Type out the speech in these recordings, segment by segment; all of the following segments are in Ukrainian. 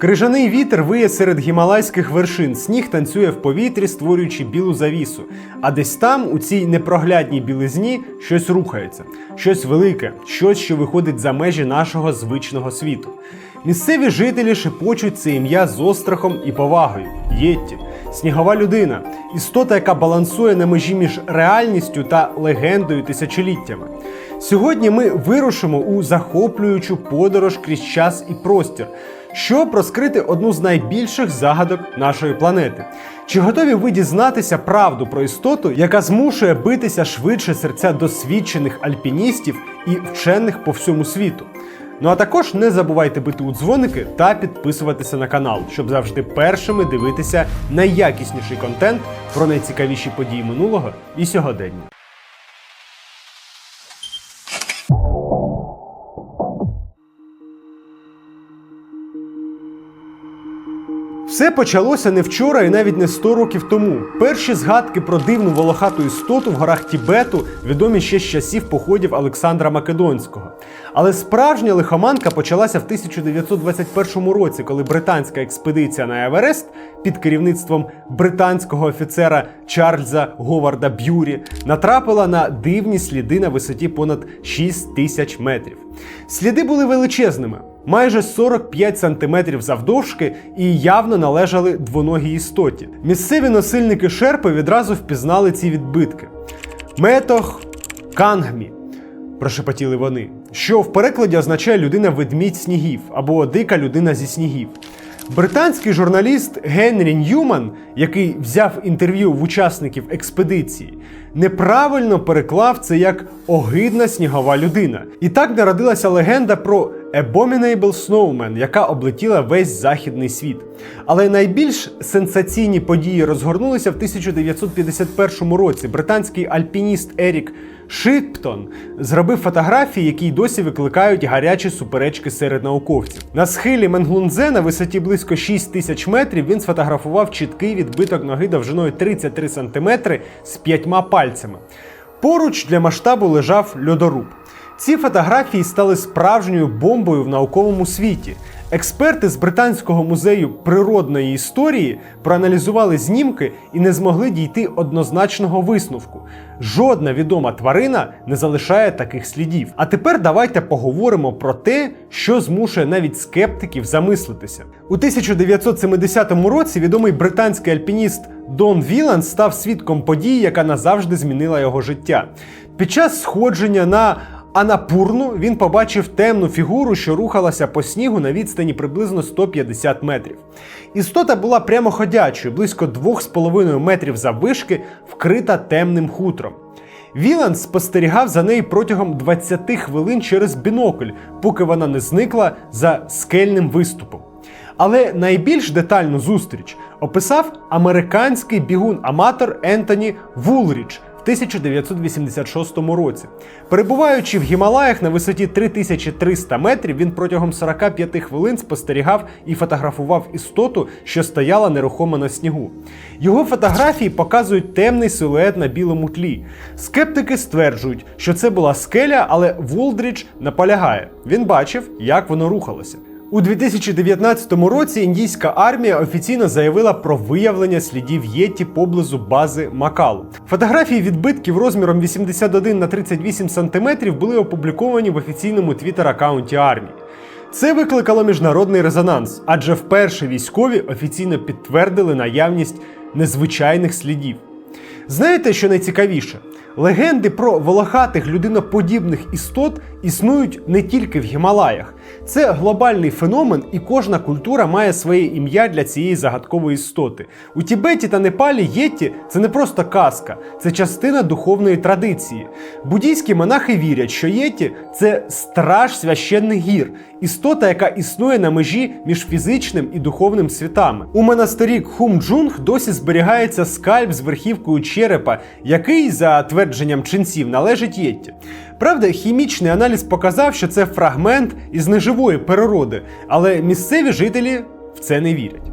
Крижаний вітер виє серед гімалайських вершин, сніг танцює в повітрі, створюючи білу завісу. А десь там, у цій непроглядній білизні, щось рухається, щось велике, щось, що виходить за межі нашого звичного світу. Місцеві жителі шепочуть це ім'я з острахом і повагою. Єтті, снігова людина, істота, яка балансує на межі між реальністю та легендою тисячоліттями. Сьогодні ми вирушимо у захоплюючу подорож крізь час і простір, щоб розкрити одну з найбільших загадок нашої планети. Чи готові ви дізнатися правду про істоту, яка змушує битися швидше серця досвідчених альпіністів і вчених по всьому світу? Ну а також не забувайте бити у дзвоники та підписуватися на канал, щоб завжди першими дивитися найякісніший контент про найцікавіші події минулого і сьогодення. Все почалося не вчора і навіть не 100 років тому. Перші згадки про дивну волохату істоту в горах Тібету відомі ще з часів походів Олександра Македонського. Але справжня лихоманка почалася в 1921 році, коли британська експедиція на Еверест під керівництвом британського офіцера Чарльза Говарда Б'юрі натрапила на дивні сліди на висоті понад 6 тисяч метрів. Сліди були величезними майже 45 сантиметрів завдовжки і явно належали двоногій істоті. Місцеві носильники шерпи відразу впізнали ці відбитки. Метох Кангмі, прошепотіли вони, що в перекладі означає людина ведмідь снігів або дика людина зі снігів. Британський журналіст Генрі Ньюман, який взяв інтерв'ю в учасників експедиції, неправильно переклав це як огидна снігова людина. І так народилася легенда про Abominable Snowman, яка облетіла весь західний світ. Але найбільш сенсаційні події розгорнулися в 1951 році. Британський альпініст Ерік Шиптон зробив фотографії, які й досі викликають гарячі суперечки серед науковців. На схилі Менглунзе на висоті близько 6 тисяч метрів він сфотографував чіткий відбиток ноги довжиною 33 см з п'ятьма пальцями. Поруч для масштабу лежав льодоруб. Ці фотографії стали справжньою бомбою в науковому світі. Експерти з Британського музею природної історії проаналізували знімки і не змогли дійти однозначного висновку. Жодна відома тварина не залишає таких слідів. А тепер давайте поговоримо про те, що змушує навіть скептиків замислитися. У 1970 році відомий британський альпініст Дон Вілан став свідком події, яка назавжди змінила його життя. Під час сходження на Анапурну він побачив темну фігуру, що рухалася по снігу на відстані приблизно 150 метрів. Істота була прямоходячою, близько 2,5 метрів заввишки, вкрита темним хутром. Вілан спостерігав за нею протягом 20 хвилин через бінокль, поки вона не зникла за скельним виступом. Але найбільш детальну зустріч описав американський бігун-аматор Ентоні Вулріч 1986 році. Перебуваючи в Гімалаях на висоті 3300 метрів, він протягом 45 хвилин спостерігав і фотографував істоту, що стояла нерухомо на снігу. Його фотографії показують темний силует на білому тлі. Скептики стверджують, що це була скеля, але Вулдріч наполягає. Він бачив, як воно рухалося. У 2019 році індійська армія офіційно заявила про виявлення слідів єті поблизу бази Макалу. Фотографії відбитків розміром 81 на 38 см були опубліковані в офіційному твіттер-аккаунті армії. Це викликало міжнародний резонанс, адже вперше військові офіційно підтвердили наявність незвичайних слідів. Знаєте, що найцікавіше? Легенди про волохатих людиноподібних істот існують не тільки в Гімалаях. Це глобальний феномен, і кожна культура має своє ім'я для цієї загадкової істоти. У Тібеті та Непалі єті це не просто казка, це частина духовної традиції. Буддійські монахи вірять, що єті це страж священних гір, істота, яка існує на межі між фізичним і духовним світами. У монастирі Кхумджунг досі зберігається скальп з верхівкою черепа, який, за твердженням ченців, належить єтті. Правда, хімічний аналіз показав, що це фрагмент із неживої природи, але місцеві жителі в це не вірять.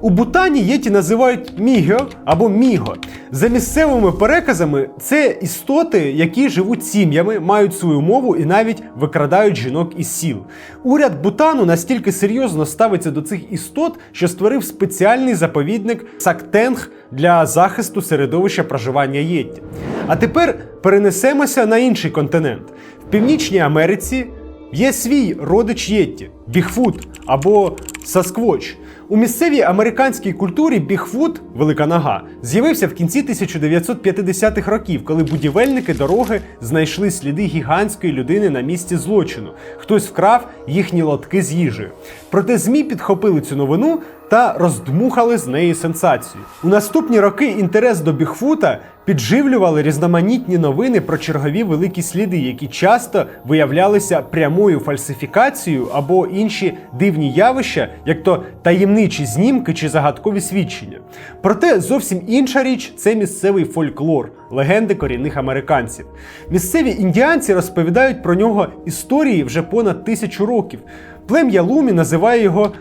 У Бутані єті називають мігьо або міго. За місцевими переказами, це істоти, які живуть сім'ями, мають свою мову і навіть викрадають жінок із сіл. Уряд Бутану настільки серйозно ставиться до цих істот, що створив спеціальний заповідник Сактенг для захисту середовища проживання єтті. А тепер перенесемося на інший континент. В Північній Америці є свій родич Єтті Бігфут або Сасквоч. У місцевій американській культурі Бігфут, велика нога, з'явився в кінці 1950-х років, коли будівельники дороги знайшли сліди гігантської людини на місці злочину. Хтось вкрав їхні лотки з їжею. Проте ЗМІ підхопили цю новину та роздмухали з неї сенсацію. У наступні роки інтерес до Бігфута підживлювали різноманітні новини про чергові великі сліди, які часто виявлялися прямою фальсифікацією або інші дивні явища, як то таємничі знімки чи загадкові свідчення. Проте зовсім інша річ це місцевий фольклор, легенди корінних американців. Місцеві індіанці розповідають про нього історії вже понад тисячу років. Плем'я Лумі називає його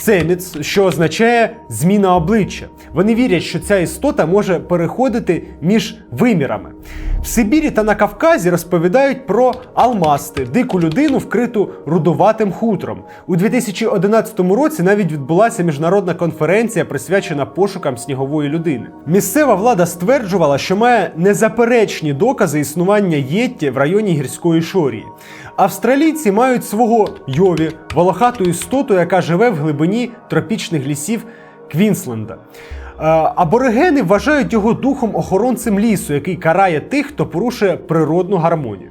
Цеміц, що означає зміна обличчя. Вони вірять, що ця істота може переходити між вимірами. В Сибірі та на Кавказі розповідають про алмасти, дику людину, вкриту рудуватим хутром. У 2011 році навіть відбулася міжнародна конференція, присвячена пошукам снігової людини. Місцева влада стверджувала, що має незаперечні докази існування єтті в районі гірської шорії. Австралійці мають свого йові, волохату істоту, яка живе в глибині тропічних лісів Квінсленда. Е, Аборигени вважають його духом охоронцем лісу, який карає тих, хто порушує природну гармонію.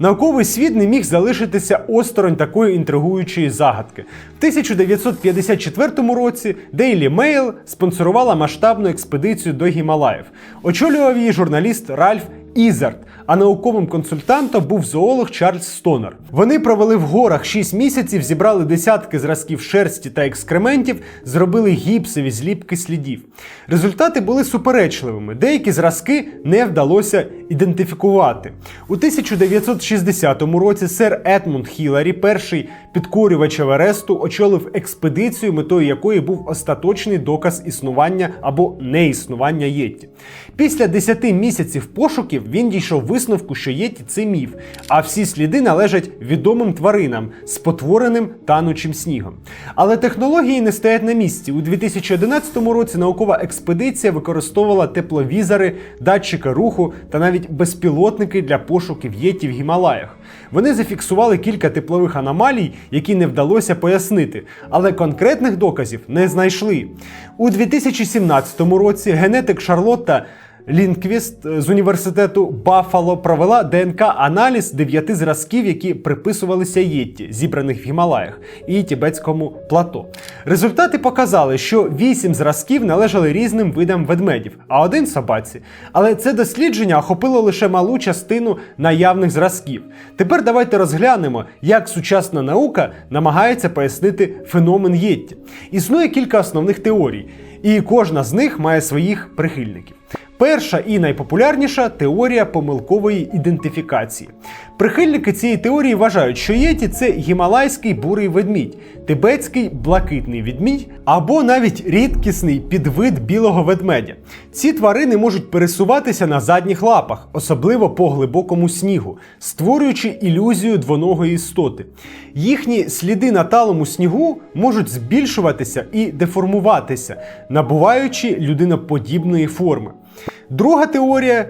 Науковий світ не міг залишитися осторонь такої інтригуючої загадки. В 1954 році Daily Mail спонсорувала масштабну експедицію до Гімалаїв. Очолював її журналіст Ральф Ізард, а науковим консультантом був зоолог Чарльз Стонер. Вони провели в горах 6 місяців, зібрали десятки зразків шерсті та екскрементів, зробили гіпсові зліпки слідів. Результати були суперечливими. Деякі зразки не вдалося ідентифікувати. У 1960 році сер Едмунд Хіларі, перший підкорювач Евересту, очолив експедицію, метою якої був остаточний доказ існування або неіснування єтті. Після 10 місяців пошуків він дійшов висновку, що єтті це міф, а всі сліди належать відомим тваринам, спотвореним танучим снігом. Але технології не стоять на місці. У 2011 році наукова експедиція використовувала тепловізори, датчики руху та навіть безпілотники для пошуків єтті в Гімалаях. Вони зафіксували кілька теплових аномалій, які не вдалося пояснити, але конкретних доказів не знайшли. У 2017 році генетик Шарлотта Лінквіст з університету Баффало провела ДНК-аналіз дев'яти зразків, які приписувалися Єтті, зібраних в Гімалаях і Тібетському плато. Результати показали, що вісім зразків належали різним видам ведмедів, а один собаці. Але це дослідження охопило лише малу частину наявних зразків. Тепер давайте розглянемо, як сучасна наука намагається пояснити феномен Єтті. Існує кілька основних теорій, і кожна з них має своїх прихильників. Перша і найпопулярніша теорія помилкової ідентифікації. Прихильники цієї теорії вважають, що єті це гімалайський бурий ведмідь, тибетський блакитний ведмідь або навіть рідкісний підвид білого ведмедя. Ці тварини можуть пересуватися на задніх лапах, особливо по глибокому снігу, створюючи ілюзію двоногої істоти. Їхні сліди на талому снігу можуть збільшуватися і деформуватися, набуваючи людиноподібної форми. Друга теорія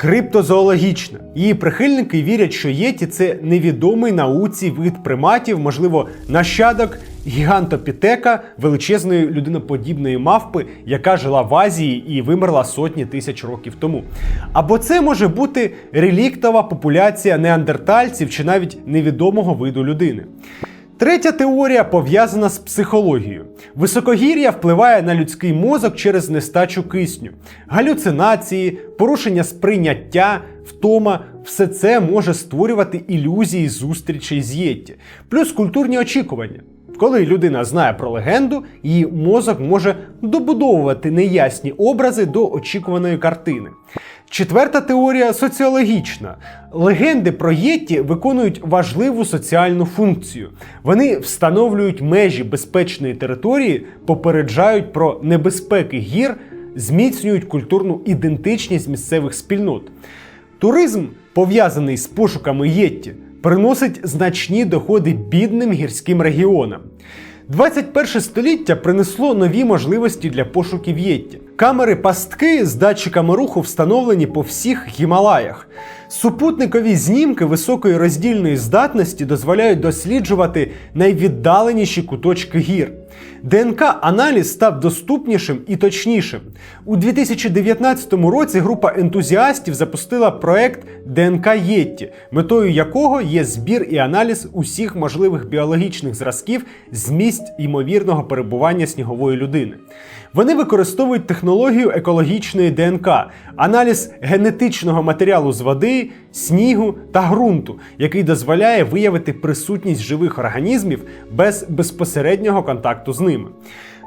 криптозоологічна. Її прихильники вірять, що єті це невідомий науці вид приматів, можливо, нащадок гігантопітека, величезної людиноподібної мавпи, яка жила в Азії і вимерла сотні тисяч років тому. Або це може бути реліктова популяція неандертальців чи навіть невідомого виду людини. Третя теорія пов'язана з психологією. Високогір'я впливає на людський мозок через нестачу кисню, галюцинації, порушення сприйняття, втома все це може створювати ілюзії зустрічей з Єтті, плюс культурні очікування. Коли людина знає про легенду, її мозок може добудовувати неясні образи до очікуваної картини. Четверта теорія соціологічна. Легенди про Єтті виконують важливу соціальну функцію. Вони встановлюють межі безпечної території, попереджають про небезпеки гір, зміцнюють культурну ідентичність місцевих спільнот. Туризм, пов'язаний з пошуками Єтті, приносить значні доходи бідним гірським регіонам. 21 століття принесло нові можливості для пошуків Єтті. Камери пастки з датчиками руху встановлені по всіх Гімалаях. Супутникові знімки високої роздільної здатності дозволяють досліджувати найвіддаленіші куточки гір. ДНК-аналіз став доступнішим і точнішим. У 2019 році група ентузіастів запустила проект ДНК Єтті, метою якого є збір і аналіз усіх можливих біологічних зразків з місць ймовірного перебування снігової людини. Вони використовують технологію екологічної ДНК, аналіз генетичного матеріалу з води, снігу та ґрунту, який дозволяє виявити присутність живих організмів без безпосереднього контакту з ними.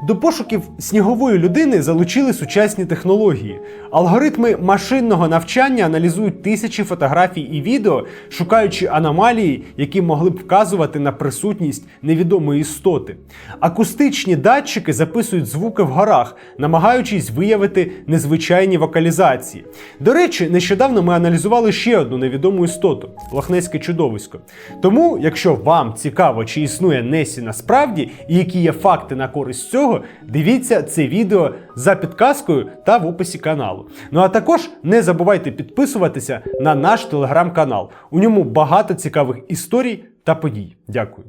До пошуків снігової людини залучили сучасні технології. Алгоритми машинного навчання аналізують тисячі фотографій і відео, шукаючи аномалії, які могли б вказувати на присутність невідомої істоти. Акустичні датчики записують звуки в горах, намагаючись виявити незвичайні вокалізації. До речі, нещодавно ми аналізували ще одну невідому істоту лохнеське чудовисько. Тому, якщо вам цікаво, чи існує Несі насправді і які є факти на користь цього, дивіться це відео за підказкою та в описі каналу. Ну а також не забувайте підписуватися на наш телеграм-канал. У ньому багато цікавих історій та подій. Дякую.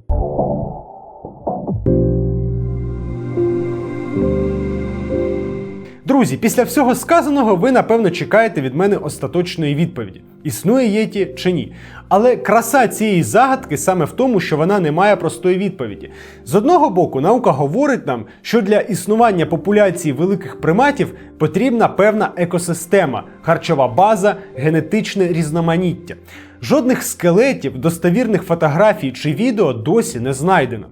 Друзі, після всього сказаного ви напевно чекаєте від мене остаточної відповіді: існує Єті чи ні. Але краса цієї загадки саме в тому, що вона не має простої відповіді. З одного боку, наука говорить нам, що для існування популяції великих приматів потрібна певна екосистема, харчова база, генетичне різноманіття. Жодних скелетів, достовірних фотографій чи відео досі не знайдено.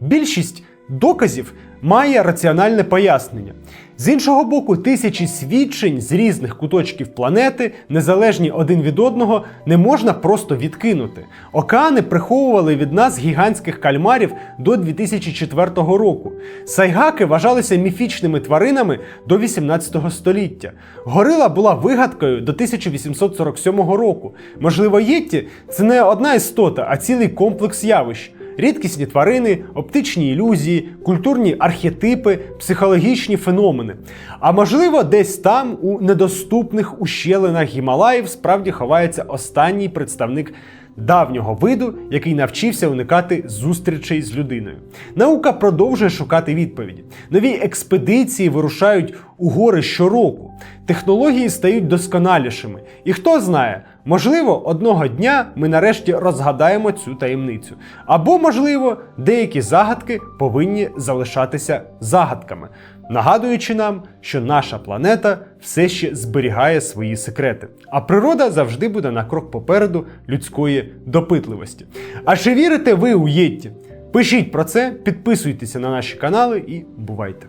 Більшість доказів має раціональне пояснення. З іншого боку, тисячі свідчень з різних куточків планети, незалежні один від одного, не можна просто відкинути. Океани приховували від нас гігантських кальмарів до 2004 року. Сайгаки вважалися міфічними тваринами до 18 століття. Горила була вигадкою до 1847 року. Можливо, Єтті – це не одна істота, а цілий комплекс явищ рідкісні тварини, оптичні ілюзії, культурні архетипи, психологічні феномени. А можливо, десь там, у недоступних ущелинах Гімалаїв, справді ховається останній представник. Давнього виду, який навчився уникати зустрічей з людиною. Наука продовжує шукати відповіді. Нові експедиції вирушають у гори щороку. Технології стають досконалішими. І хто знає, можливо, одного дня ми нарешті розгадаємо цю таємницю. Або, можливо, деякі загадки повинні залишатися загадками, нагадуючи нам, що наша планета все ще зберігає свої секрети. А природа завжди буде на крок попереду людської допитливості. А чи вірите ви у Єтті? Пишіть про це, підписуйтеся на наші канали і бувайте!